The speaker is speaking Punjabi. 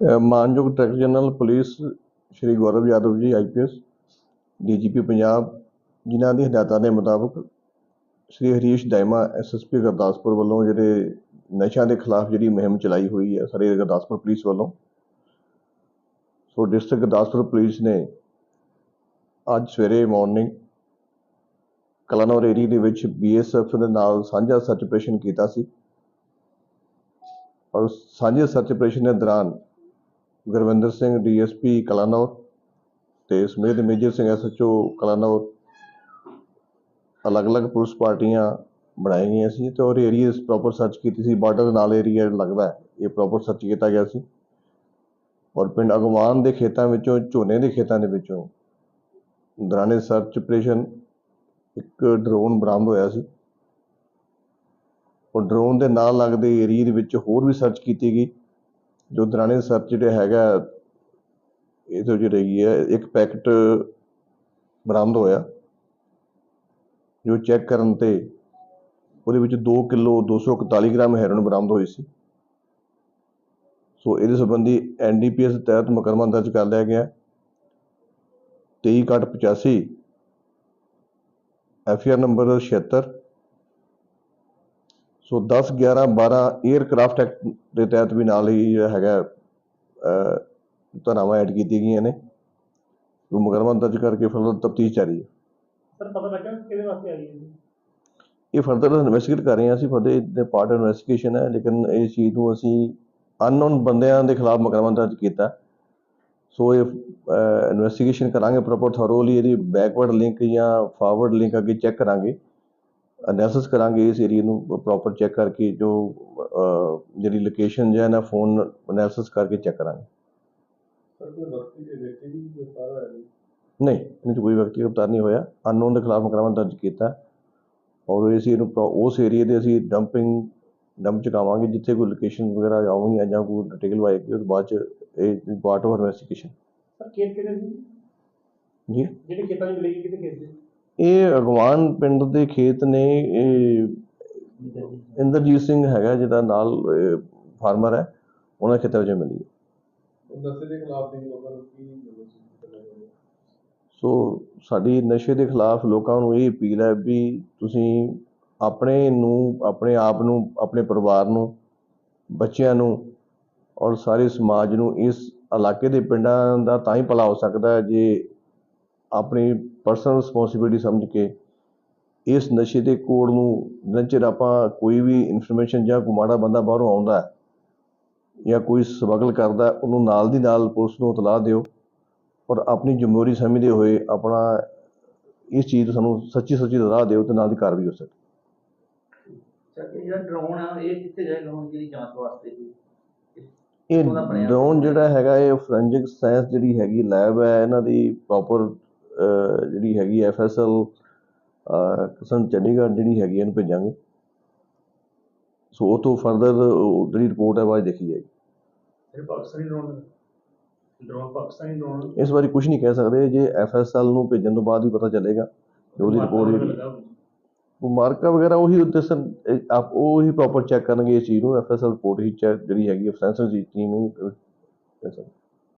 ਮਾਨਯੋਗ director general police Shri Gaurav Yadav ji IPS DGP Punjab, ਜਿਨ੍ਹਾਂ ਦੀ ਹਦਾਇਤਾਂ ਦੇ ਮੁਤਾਬਕ ਸ਼੍ਰੀ ਹਰੀਸ਼ ਦਾਇਮਾ ਐਸਐਸਪੀ ਗੁਰਦਾਸਪੁਰ ਵੱਲੋਂ ਜਿਹੜੇ ਨਸ਼ਿਆਂ ਦੇ ਖਿਲਾਫ ਜਿਹੜੀ ਮੁਹਿੰਮ ਚਲਾਈ ਹੋਈ ਹੈ, ਸਾਰੇ ਗੁਰਦਾਸਪੁਰ ਪੁਲਿਸ ਵੱਲੋਂ। ਸੋ ਡਿਸਟ੍ਰਿਕਟ ਗੁਰਦਾਸਪੁਰ ਪੁਲਿਸ ਨੇ ਅੱਜ ਸਵੇਰੇ ਮਾਰਨਿੰਗ ਕਲਾਨੌਰ ਏਰੀਆ ਦੇ ਵਿੱਚ ਬੀਐਸਐਫ ਦੇ ਨਾਲ ਸਾਂਝਾ ਸਰਚ ਆਪਰੇਸ਼ਨ ਕੀਤਾ ਸੀ। ਔਰ ਸਾਂਝੇ ਸਰਚ ਆਪਰੇਸ਼ਨ ਦੇ ਦੌਰਾਨ ਗੁਰਵਿੰਦਰ ਸਿੰਘ, ਡੀਐਸਪੀ ਕਲਾਨੌਰ ਤੇ ਸਮੇਤ ਮੇਜਰ ਸਿੰਘ ਐਸਐਚਓ ਕਲਾਨੌਰ। ਅਲੱਗ-ਅਲੱਗ ਪੁਲਿਸ ਪਾਰਟੀਆਂ ਬਣਾਈਆਂ ਗਈਆਂ ਸੀ ਤੇ ਔਰ ਏਰੀਆ ਪ੍ਰੋਪਰ ਸਰਚ ਕੀਤੀ ਸੀ। ਬਾਰਡਰ ਦੇ ਨਾਲ ਏਰੀਆ ਲੱਗਦਾ ਹੈ, ਇਹ ਪ੍ਰੋਪਰ ਸਰਚ ਕੀਤਾ ਗਿਆ ਸੀ। ਔਰ ਪਿੰਡ ਅਗਵਾਨ ਦੇ ਖੇਤਾਂ ਵਿੱਚੋਂ, ਝੋਨੇ ਦੇ ਖੇਤਾਂ ਦੇ ਵਿੱਚੋਂ ਦੌਰਾਨੇ ਸਰਚ ਆਪਰੇਸ਼ਨ ਇੱਕ ਡਰੋਨ ਬਰਾਮਦ ਹੋਇਆ ਸੀ। ਉਹ ਡਰੋਨ ਦੇ ਨਾਲ ਲੱਗਦੇ ਏਰੀਆ ਦੇ ਵਿੱਚ ਹੋਰ ਵੀ ਸਰਚ ਕੀਤੀ ਗਈ। ਜੋ ਦਰਾਣੇ ਸਰ ਜਿਹੜੇ ਹੈਗਾ ਇਹ ਤੋਂ ਜਿਹੜੀ ਹੈਗੀ ਹੈ, ਇੱਕ ਪੈਕਟ ਬਰਾਮਦ ਹੋਇਆ, ਜੋ ਚੈੱਕ ਕਰਨ ਤੇ ਉਹਦੇ ਵਿੱਚ 2 ਕਿਲੋ 241 ਗ੍ਰਾਮ ਹੈਰੋਇਨ ਬਰਾਮਦ ਹੋਈ ਸੀ। ਸੋ ਇਹਦੇ ਸੰਬੰਧੀ ਐਨਡੀਪੀਐਸ ਤਹਿਤ ਮੁਕੱਦਮਾ ਦਰਜ ਕਰ ਲਿਆ ਗਿਆ। 23 ਕੱਟ 85 FR number 76 so 10 11 12 aircraft act ਦੇ ਤਹਿਤ ਵੀ ਨਾਲ ਹੀ ਜਿਹੜਾ ਹੈਗਾ ਧਾਰਾਵਾਂ ਐਡ ਕੀਤੀਆਂ ਗਈਆਂ ਨੇ। ਉਹ ਮੁਕੱਦਮਾ ਦਰਜ ਕਰਕੇ ਫਰਦਰ ਤਫਤੀਸ਼ ਜਾਰੀ ਹੈ। ਸਰ ਪਤਾ ਲੱਗਾ ਕਿਹਦੇ ਵਾਸਤੇ ਆਈ ਹੈ? ਇਹ ਫਰਦਰ ਇਨਵੈਸਟੀਗੇਟ ਕਰ ਰਹੇ ਹਾਂ ਅਸੀਂ ਫਰਦਰ ਦੇ ਪਾਰਟ ਇਨਵੈਸਟੀਗੇਸ਼ਨ ਹੈ ਲੇਕਿਨ ਇਸ ਚੀਜ਼ ਨੂੰ ਅਸੀਂ ਅਨਨੋਨ ਬੰਦਿਆਂ ਦੇ ਖਿਲਾਫ ਮੁਕੱਦਮਾ ਦਰਜ ਕੀਤਾ। ਸੋ ਇਹ ਇਨਵੈਸਟੀਗੇਸ਼ਨ ਕਰਾਂਗੇ ਪ੍ਰੋਪਰ ਥੋਰੋਲੀ ਇਹਦੀ ਬੈਕਵਰਡ ਲਿੰਕ ਜਾਂ ਫਾਰਵਰਡ ਲਿੰਕ ਅੱਗੇ ਚੈੱਕ ਕਰਾਂਗੇ। ਅਨਾਲਿਸਿਸ ਕਰਾਂਗੇ ਇਸ ਏਰੀਆ ਨੂੰ ਪ੍ਰੋਪਰ ਚੈੱਕ ਕਰਕੇ ਜੋ ਜਿਹੜੀ ਲੋਕੇਸ਼ਨ ਜਾਂ ਨਾ ਫੋਨ ਅਨਾਲਿਸਿਸ ਕਰਕੇ ਚੈੱਕ ਕਰਾਂਗੇ। ਦੇ ਦੀ ਨਹੀਂ 'ਚ ਕੋਈ ਵਿਅਕਤੀ ਗ੍ਰਿਫਤਾਰ ਨਹੀਂ ਹੋਇਆ। ਅਨਨੋਨ ਦੇ ਖਿਲਾਫ ਮੁਕੱਦਮਾ ਦਰਜ ਕੀਤਾ। ਔਰ ਇਹਨੂੰ ਪ੍ਰੋ- ਉਸ ਏਰੀਆ ਦੇ ਅਸੀਂ ਡੰਪਿੰਗ ਡੰਪ ਚੁਕਾਵਾਂਗੇ ਜਿੱਥੇ ਕੋਈ ਲੋਕੇਸ਼ਨ ਵਗੈਰਾ ਆਉਣਗੀਆਂ ਜਾਂ ਕੋਈ ਡਿਟੇਲ ਆਏਗੀ ਤੋਂ ਬਾਅਦ ਚ ਇਹ ਪਾਰਟ ਆਫ ਇਨਵੈਸਟੀਗੇਸ਼ਨ ਸਰ ਕਿਹਦੇ ਜੀ? ਜਿਹੜੇ ਖੇਤਾਂ 'ਚ ਮਿਲੇਗੀ ਕਿਹਦੇ ਖੇਤ ਇਹ ਅਗਵਾਨ ਪਿੰਡ ਦੇ ਖੇਤ ਨੇ ਇਹ ਇੰਦਰਜੀਤ ਸਿੰਘ ਹੈਗਾ ਜਿਹਦਾ ਨਾਲ ਫਾਰਮਰ ਹੈ ਉਹਨਾਂ ਖੇਤਾਂ ਵਿੱਚ ਮਿਲੀ ਹੈ। ਨਸ਼ੇ ਦੇ ਖਿਲਾਫ ਵੀ ਲੋਕਾਂ ਨੂੰ ਕੀ ਮਤਲਬ ਕਰਨਾ ਚਾਹੀਦਾ ਸੋ ਸਾਡੀ ਨਸ਼ੇ ਦੇ ਖਿਲਾਫ ਲੋਕਾਂ ਨੂੰ ਇਹ ਅਪੀਲ ਹੈ ਵੀ ਤੁਸੀਂ ਆਪਣੇ ਨੂੰ ਆਪਣੇ ਆਪ ਨੂੰ ਆਪਣੇ ਪਰਿਵਾਰ ਨੂੰ ਬੱਚਿਆਂ ਨੂੰ ਔਰ ਸਾਰੇ ਸਮਾਜ ਨੂੰ ਇਸ ਇਲਾਕੇ ਦੇ ਪਿੰਡਾਂ ਦਾ ਤਾਂ ਹੀ ਭਲਾ ਹੋ ਸਕਦਾ ਹੈ ਜੇ ਆਪਣੀ ਪਰਸਨਲ ਰਿਸਪੌਂਸਿਬਿਲਟੀ ਸਮਝ ਕੇ ਇਸ ਨਸ਼ੇ ਦੇ ਕੋਡ ਨੂੰ ਜਿੰਨਾ ਚਿਰ ਆਪਾਂ ਕੋਈ ਵੀ ਇਨਫੋਰਮੇਸ਼ਨ ਜਾਂ ਕੋਈ ਮਾੜਾ ਬੰਦਾ ਬਾਹਰੋਂ ਆਉਂਦਾ ਜਾਂ ਕੋਈ ਸਮਗਲ ਕਰਦਾ ਉਹਨੂੰ ਨਾਲ ਦੀ ਨਾਲ ਪੁਲਿਸ ਨੂੰ ਇਤਲਾਹ ਦਿਓ ਔਰ ਆਪਣੀ ਜ਼ਿੰਮੇਵਾਰੀ ਸਮਝਦੇ ਹੋਏ ਆਪਣਾ ਇਸ ਚੀਜ਼ ਤੋਂ ਸਾਨੂੰ ਸੱਚੀ ਸੱਚੀ ਰਾਹ ਦਿਓ ਤੇ ਨਾਲ ਦੀ ਕਾਰਵਾਈ ਹੋ ਸਕੇ। ਇਹ ਜਿਹੜਾ ਡਰੋਨ ਆ ਇਹ ਕਿੱਥੇ ਜਿਹੜੀ ਜਾਂਚ ਵਾਸਤੇ ਡਰੋਨ ਜਿਹੜਾ ਹੈਗਾ ਇਹ ਫੋਰੈਂਸਿਕ ਸਾਇੰਸ ਜਿਹੜੀ ਹੈਗੀ ਲੈਬ ਹੈ ਇਹਨਾਂ ਦੀ ਪ੍ਰੋਪਰ ਜਿਹੜੀ ਹੈਗੀ ਐਫਐਸਐਲ ਕਿਸਮ ਚੰਡੀਗੜ੍ਹ ਜਿਹੜੀ ਹੈਗੀ ਇਹਨੂੰ ਭੇਜਾਂਗੇ। ਸੋ ਉਹ ਤੋਂ ਫਰਦਰ ਜਿਹੜੀ ਰਿਪੋਰਟ ਹੈ ਬਾਅਦ ਦੇਖੀ ਜਾਏਗੀ। ਇਹ Pakistani drone drone Pakistani drone ਇਸ ਬਾਰੇ ਕੁਝ ਨਹੀਂ ਕਹਿ ਸਕਦੇ। ਜੇ ਐਫਐਸਐਲ ਨੂੰ ਭੇਜਣ ਤੋਂ ਬਾਅਦ ਹੀ ਪਤਾ ਚੱਲੇਗਾ ਕਿ ਉਹਦੀ ਰਿਪੋਰਟ ਜਿਹੜੀ ਉਹ ਮਾਰਕਾ ਵਗੈਰਾ ਉਹੀ ਉੱਤੇ ਸਰ ਆਪ ਉਹ ਹੀ ਪ੍ਰੋਪਰ ਚੈੱਕ ਕਰਨਗੇ ਇਸ ਚੀਜ਼ ਨੂੰ। ਐਫਐਸਐਲ ਰਿਪੋਰਟ ਹੀ ਚੈੱਕ ਜਿਹੜੀ ਹੈਗੀ ਫੋਰੈਂਸਿਕ ਦੀ ਟੀਮ ਹੀ